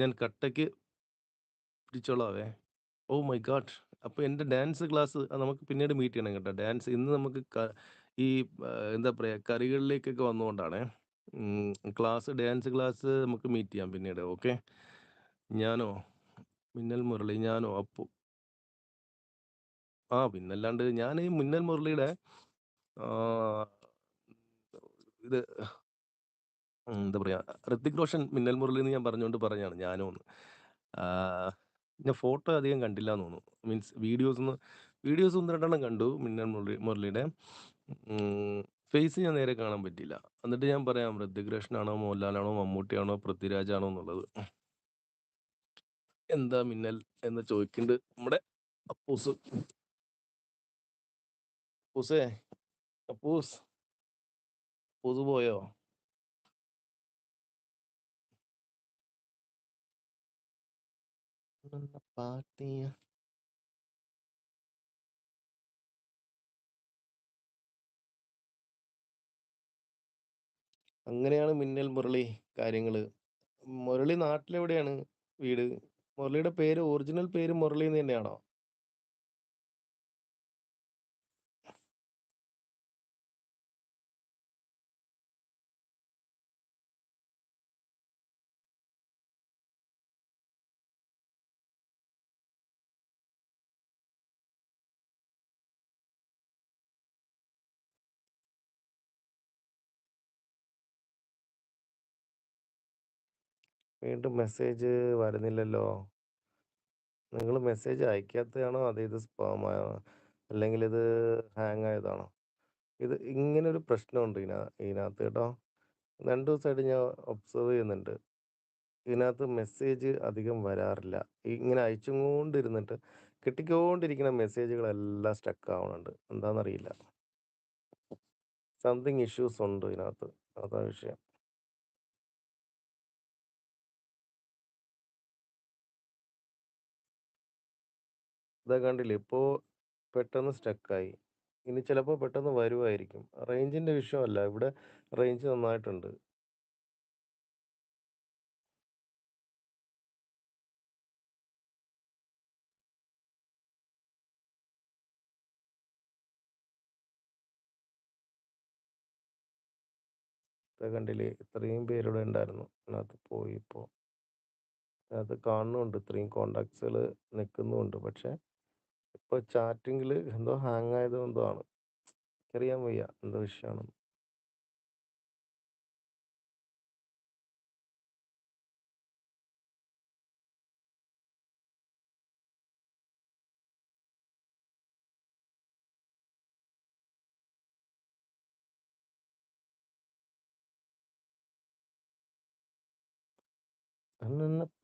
ഞാൻ കട്ടയ്ക്ക് പിടിച്ചോളാവേ. Oh my God അപ്പോൾ എന്റെ ഡാൻസ് ക്ലാസ് നമുക്ക് പിന്നീട് മീറ്റ് ചെയ്യണം കേട്ടോ. ഡാൻസ് ഇന്ന് നമുക്ക് ഈ എന്താ പറയാ കറികളിലേക്കൊക്കെ വന്നുകൊണ്ടാണേ. ക്ലാസ് ഡാൻസ് ക്ലാസ് നമുക്ക് മീറ്റ് ചെയ്യാം പിന്നീട്. ഓക്കെ. ഞാനോ? മിന്നൽ മുരളി ഞാനോ? അപ്പു. ആ പിന്നല്ലാണ്ട് ഞാൻ ഈ മിന്നൽ മുരളിയുടെ ഇത് എന്താ പറയാ ഋത്തിക് റോഷൻ മിന്നൽ മുരളി എന്ന് ഞാൻ പറഞ്ഞുകൊണ്ട് പറഞ്ഞാണ് ഞാനുംന്ന്. ആഹ് ഞാൻ ഫോട്ടോ അധികം കണ്ടില്ല എന്ന് തോന്നുന്നു. മീൻസ് വീഡിയോസ് ഒന്ന് വീഡിയോസ് 1, 2 എണ്ണം കണ്ടു മിന്നൽ മുരളി മുരളിയുടെ. ഫേസ് ഞാൻ നേരെ കാണാൻ പറ്റിയില്ല. എന്നിട്ട് ഞാൻ പറയാം ഋത്തിക് റോഷനാണോ, മോഹൻലാലാണോ, മമ്മൂട്ടിയാണോ, പൃഥ്വിരാജാണോ എന്നുള്ളത്. എന്താ മിന്നൽ എന്ന് ചോദിക്കുന്നുണ്ട് നമ്മുടെ അപ്പൂസ്. അപ്പൂസേ അപ്പൂസ്. അപ്പൂസ് പോയോ? പാട്ടിയ അങ്ങനെയാണ് മിന്നൽ മുരളി കാര്യങ്ങൾ മുരളി നാട്ടിലെവിടെയാണ് വീട്? മുരളിയുടെ പേര് ഒറിജിനൽ പേര് മുരളി എന്ന് തന്നെയാണോ? വീണ്ടും മെസ്സേജ് വരുന്നില്ലല്ലോ. നിങ്ങൾ മെസ്സേജ് അയക്കാത്തതാണോ അതോ ഇത് സ്പാമായോ? അല്ലെങ്കിൽ ഇത് ഹാങ് ആയതാണോ? ഇത് ഇങ്ങനൊരു പ്രശ്നമുണ്ട് ഇതിന ഇതിനകത്ത് കേട്ടോ. രണ്ട് ദിവസമായിട്ട് ഞാൻ ഒബ്സർവ് ചെയ്യുന്നുണ്ട്. ഇതിനകത്ത് മെസ്സേജ് അധികം വരാറില്ല. ഇങ്ങനെ അയച്ചുകൊണ്ടിരുന്നിട്ട് കിട്ടിക്കൊണ്ടിരിക്കുന്ന മെസ്സേജുകളെല്ലാം സ്റ്റക്ക് ആവുന്നുണ്ട് എന്താണെന്നറിയില്ല സംതിങ് ഇഷ്യൂസ് ഉണ്ട് ഇതിനകത്ത്. അതാ വിഷയം. ഇതാ കണ്ടില്ലേ ഇപ്പോ പെട്ടെന്ന് സ്റ്റക്കായി. ഇനി ചിലപ്പോ പെട്ടെന്ന് വരുമായിരിക്കും റേഞ്ചിന്റെ വിഷയമല്ല. ഇവിടെ റേഞ്ച് നന്നായിട്ടുണ്ട്. കണ്ടില്ലേ ഇത്രയും പേരിവിടെ ഉണ്ടായിരുന്നു. അതിനകത്ത് പോയി ഇപ്പോ. അത് കാണുന്നുണ്ട് ഇത്രയും കോണ്ടാക്ട്സുകൾ നിൽക്കുന്നുമുണ്ട് പക്ഷേ ഇപ്പൊ ചാറ്റിങ്ങിൽ എന്തോ ഹാങ് ആയത് എന്തോ ആണ്. എനിക്കറിയാൻ വയ്യ എന്തോ വിഷയമാണെന്ന്.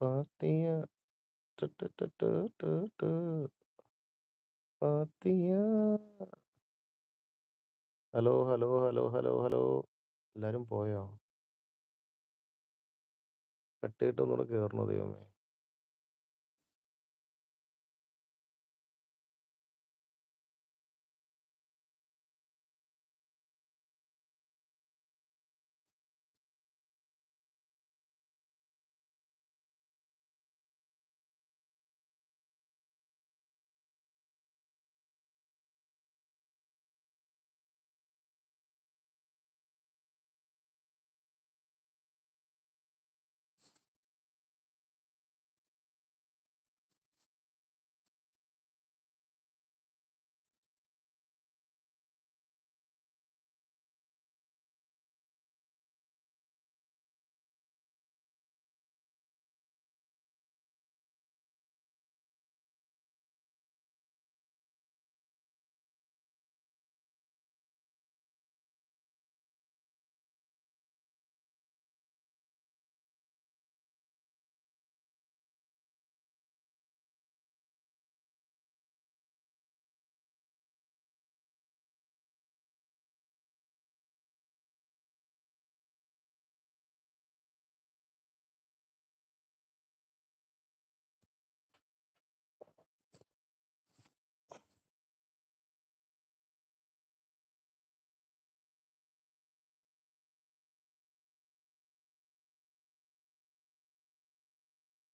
പാത്തിയ പാത്തിയ hello hello hello hello hello എല്ലാരും പോയോ? കട്ട് ചെയ്തിട്ട് ഒന്നൂടെ കേറണോ ദൈവമേ.